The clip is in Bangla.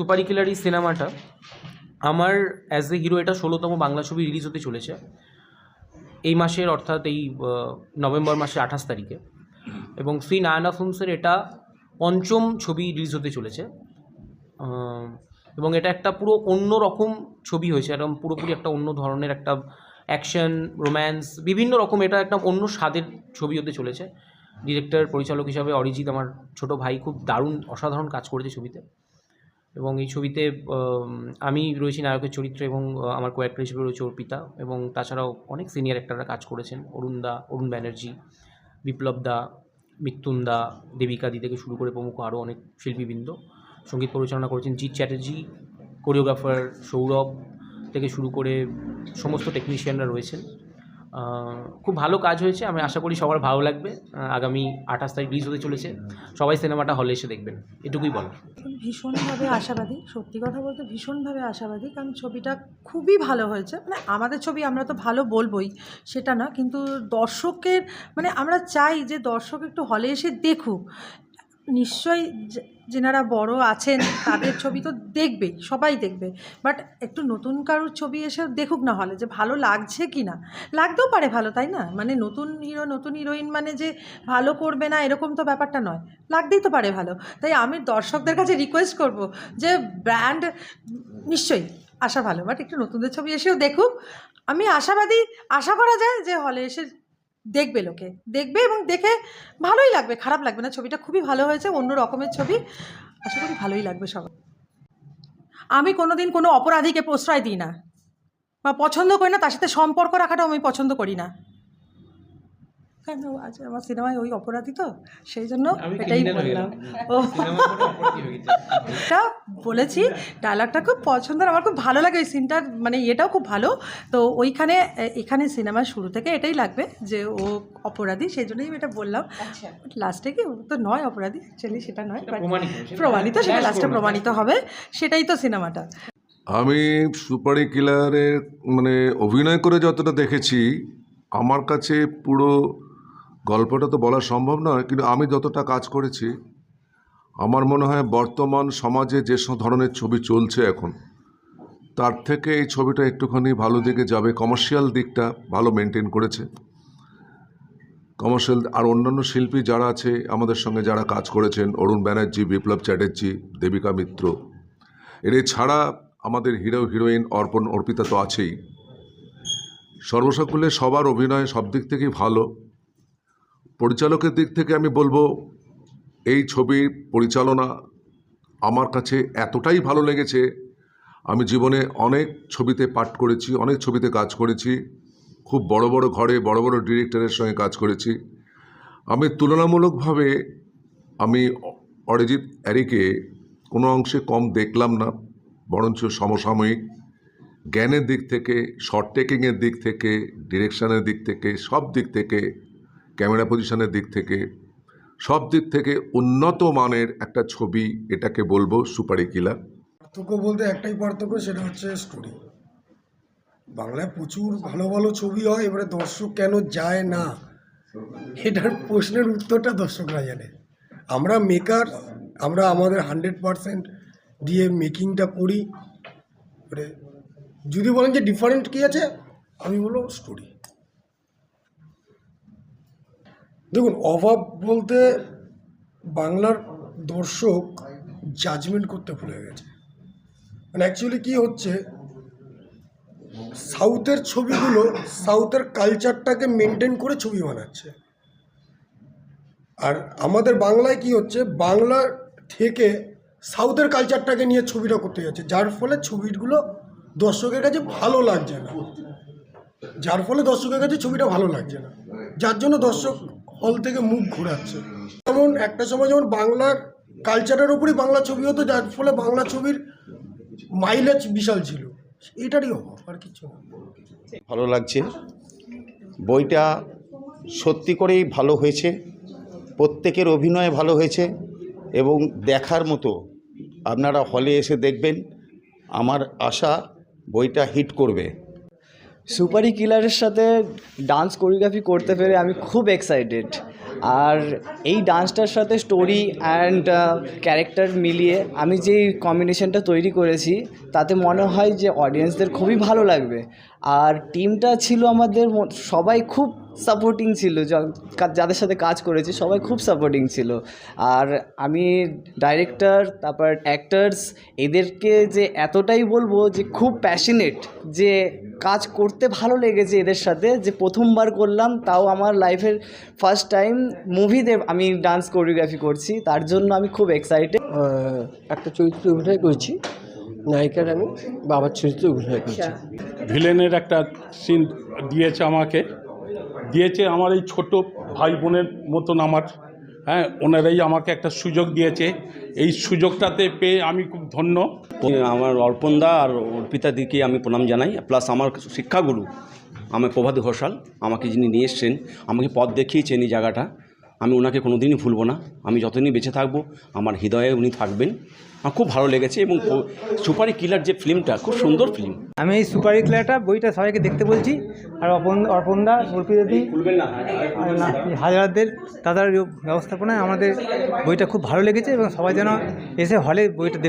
সুপারি কিলারি সিনেমাটা আমার অ্যাজ এ হিরো এটা ষোলোতম বাংলা ছবি রিলিজ হতে চলেছে। এই মাসের অর্থাৎ এই নভেম্বর মাসের আঠাশ তারিখে। এবং শ্রী নায়না ফিল্মসের এটা পঞ্চম ছবি রিলিজ হতে চলেছে। এবং এটা একটা পুরো অন্য রকম ছবি হয়েছে। একদম পুরোপুরি একটা অন্য ধরনের একটা অ্যাকশন রোম্যান্স বিভিন্ন রকম এটা একটা অন্য স্বাদের ছবি হতে চলেছে। ডিরেক্টর পরিচালক হিসাবে অরিজিৎ, আমার ছোট ভাই খুব দারুণ, অসাধারণ কাজ করেছে ছবিতে। এবং এই ছবিতে আমি রয়েছি নায়কের চরিত্রে এবং আমার কোয়াক্টর হিসেবে রয়েছে অর্পিতা এবং তাছাড়াও অনেক সিনিয়র অ্যাক্টাররা কাজ করেছেন। অরুণ দা, অরুণ ব্যানার্জি, বিপ্লব দা মিত্যুন দা, দেবিকা দি থেকে শুরু করে প্রমুখ আরও অনেক শিল্পীবৃন্দ। সংগীত পরিচালনা করেছেন জিৎ চ্যাটার্জি কোরিওগ্রাফার সৌরভ থেকে শুরু করে সমস্ত টেকনিশিয়ানরা রয়েছেন। খুব ভালো কাজ হয়েছে। আমি আশা করি সবার ভালো লাগবে। আগামী আঠাশ তারিখ রিলিজ হতে চলেছে। সবাই সিনেমাটা হলে এসে দেখবেন। এটুকুই বলার। ভীষণভাবে আশাবাদী, সত্যি কথা বলতে ভীষণভাবে আশাবাদী, কারণ ছবিটা খুবই ভালো হয়েছে। মানে আমাদের ছবি আমরা তো ভালো বলবই, সেটা না, কিন্তু দর্শকের মানে আমরা চাই যে দর্শক একটু হলে এসে দেখুক। নিশ্চয়ই যেনারা বড় আছেন, তাদের ছবি তো দেখবেই, সবাই দেখবে। বাট একটু নতুন কারোর ছবি এসে দেখুক না হলে, যে ভালো লাগছে কি না? লাগতেও পারে ভালো, তাই না? মানে নতুন হিরো, নতুন হিরোইন মানে যে ভালো করবে না, এরকম তো ব্যাপারটা নয়। লাগতেই তো পারে ভালো। তাই আমি দর্শকদের কাছে রিকোয়েস্ট করব যে ব্র্যান্ড নিশ্চয়ই আশা ভালো। বাট একটু নতুনদের ছবি এসেও দেখুক। আমি আশাবাদী, আশা করা যায় যে হলে এসে দেখবে লোকে। দেখবে এবং দেখে ভালোই লাগবে, খারাপ লাগবে না। ছবিটা খুবই ভালো হয়েছে, অন্য রকমের ছবি। আশা করি ভালোই লাগবে সবার। আমি কোনো দিন কোনো অপরাধীকে প্রশ্রয় দিই না বা পছন্দ করি না, তার সাথে সম্পর্ক রাখাটাও আমি পছন্দ করি না। কেন? আজ আমার সিনেমায় ওই অপরাধী তো? সেই জন্য এটাই বললাম। ও। এটা বলেছি ডায়লগটা খুব পছন্দের আমার খুব ভালো লাগে ওই সিনটার মানে ইয়েটাও খুব ভালো। তো ওইখানে এখানে সিনেমার শুরু থেকে এটাই লাগবে যে ও অপরাধী সেই জন্যই আমি এটা বললাম। লাস্টে কি? ও তো নয় অপরাধী অ্যাকচুয়ালি সেটা নয় প্রমাণিত সেটা লাস্টে প্রমাণিত হবে। সেটাই তো সিনেমাটা। আমি সুপারি কিলারের মানে অভিনয় করে যতটা দেখেছি আমার কাছে পুরো গল্পটা তো বলা সম্ভব নয়, কিন্তু আমি যতটা কাজ করেছি, আমার মনে হয় বর্তমান সমাজে যে ধরনের ছবি চলছে এখন, তার থেকে এই ছবিটা একটুখানি ভালো দিকে যাবে কমার্শিয়াল দিকটা ভালো মেনটেন করেছে। কমার্শিয়াল আর অন্যান্য শিল্পী যারা আছে, আমাদের সঙ্গে যারা কাজ করেছেন, অরুণ ব্যানার্জি, বিপ্লব চ্যাটার্জি, দেবিকা মিত্র, এর ছাড়া আমাদের হিরো হিরোইন অর্পণ অর্পিতা তো আছেই। সর্বসাকুল্যে সবার অভিনয় সব দিক থেকেই ভালো। পরিচালকের দিক থেকে আমি বলব, এই ছবির পরিচালনা আমার কাছে এতটাই ভালো লেগেছে। আমি জীবনে অনেক ছবিতে পাঠ করেছি, অনেক ছবিতে কাজ করেছি। খুব বড় বড় ঘরে, বড় বড় ডিরেক্টরের সঙ্গে কাজ করেছি। আমি তুলনামূলকভাবে আমি অরিজিৎ অ্যারিকে কোনো অংশে কম দেখলাম না, বরঞ্চ সমসাময়িক জ্ঞানের দিক থেকে শর্ট টেকিংয়ের দিক থেকে ডিরেকশনের দিক থেকে, সব দিক থেকে ক্যামেরা পজিশনের দিক থেকে, সব দিক থেকে উন্নত মানের একটা ছবি এটাকে বলব সুপারি কিলার। পার্থক্য বলতে একটাই পার্থক্য, সেটা হচ্ছে স্টোরি বাংলায় প্রচুর ভালো ভালো ছবি হয়, এবারে দর্শক কেন যায় না? এটার প্রশ্নের উত্তরটা দর্শকরা জানে। আমরা মেকার আমরা আমাদের হান্ড্রেড পারসেন্ট দিয়ে মেকিংটা করি। এবারে যদি বলেন যে ডিফারেন্ট কী আছে, আমি বলব স্টোরি দেখুন, অভাব বলতে বাংলার দর্শক জাজমেন্ট করতে ভুলে গেছে। মানে অ্যাকচুয়ালি কী হচ্ছে সাউথের ছবিগুলো সাউথের কালচারটাকে মেনটেন করে ছবি বানাচ্ছে। আর আমাদের বাংলায় কি হচ্ছে, বাংলা থেকে সাউথের কালচারটাকে নিয়ে ছবিটা করতে যাচ্ছে, যার ফলে ছবিগুলো দর্শকের কাছে ভালো লাগছে না। যার ফলে দর্শকের কাছে ছবিটা ভালো লাগছে না। যার জন্য দর্শক হল থেকে মুখ ঘোরাচ্ছে। যেমন একটা সময় যেমন বাংলার কালচারের উপরই বাংলা ছবি হতো, যার ফলে বাংলা ছবির মাইলেজ বিশাল ছিল। এটারই অভাব, আর কিছু ভালো লাগছে। বইটা সত্যি করেই ভালো হয়েছে, প্রত্যেকের অভিনয় ভালো হয়েছে, এবং দেখার মতো আপনারা হলে এসে দেখবেন। আমার আশা বইটা হিট করবে। সুপারি কিলারের সাথে ডান্স কোরিওগ্রাফি করতে পেরে আমি খুব এক্সাইটেড আর এই ডান্সটার সাথে স্টোরি অ্যান্ড ক্যারেক্টার মিলিয়ে আমি যে কম্বিনেশনটা তৈরি করেছি, তাতে মনে হয় যে অডিয়েন্সদের খুবই ভালো লাগবে। আর টিমটা ছিল আমাদের সবাই খুব সাপোর্টিং ছিল যাদের সাথে কাজ করেছি সবাই খুব সাপোর্টিং ছিল। আর আমি ডাইরেক্টর তারপর অ্যাক্টার্স এদেরকে যে এতটাই বলব যে খুব প্যাশনেট যে কাজ করতে ভালো লেগেছে এদের সাথে যে প্রথমবার করলাম তাও আমার লাইফের ফার্স্ট টাইম মুভিতে আমি ডান্স কোরিওগ্রাফি করছি তার জন্য আমি খুব এক্সাইটেড একটা চরিত্র অভিনয় করেছি নায়িকার আমি বাবার চরিত্রে অভিনয় করেছি। ভিলেনের একটা সিন দিয়েছে আমাকে। দিয়েছে আমার এই ছোট ভাই বোনের মতন আমার। হ্যাঁ ওনারাই আমাকে একটা সুযোগ দিয়েছে। এই সুযোগটাতে পেয়ে আমি খুব ধন্য। আমার অর্পণদা আর অর্পিতা দিকে আমি প্রণাম জানাই। প্লাস আমার শিক্ষাগুরু, আমার প্রভাত ঘোষাল, আমাকে যিনি নিয়ে এসছেন, আমাকে পথ দেখিয়েছেন এই জায়গাটা। আমি ওনাকে কোনো দিনই ভুলবো না। আমি যতদিনই বেঁচে থাকব আমার হৃদয়ে উনি থাকবেন। আমার খুব ভালো লেগেছে এবং সুপারি কিলার যে ফিল্মটা খুব সুন্দর ফিল্ম। আমি এই সুপারি কিলারটা বইটা সবাইকে দেখতে বলছি। আর অপন অর্পণদা অর্পিদাদি না- হাজারদের দাদার ব্যবস্থাপনায় আমাদের বইটা খুব ভালো লেগেছে এবং সবাই যেন এসে হলে বইটা দেখ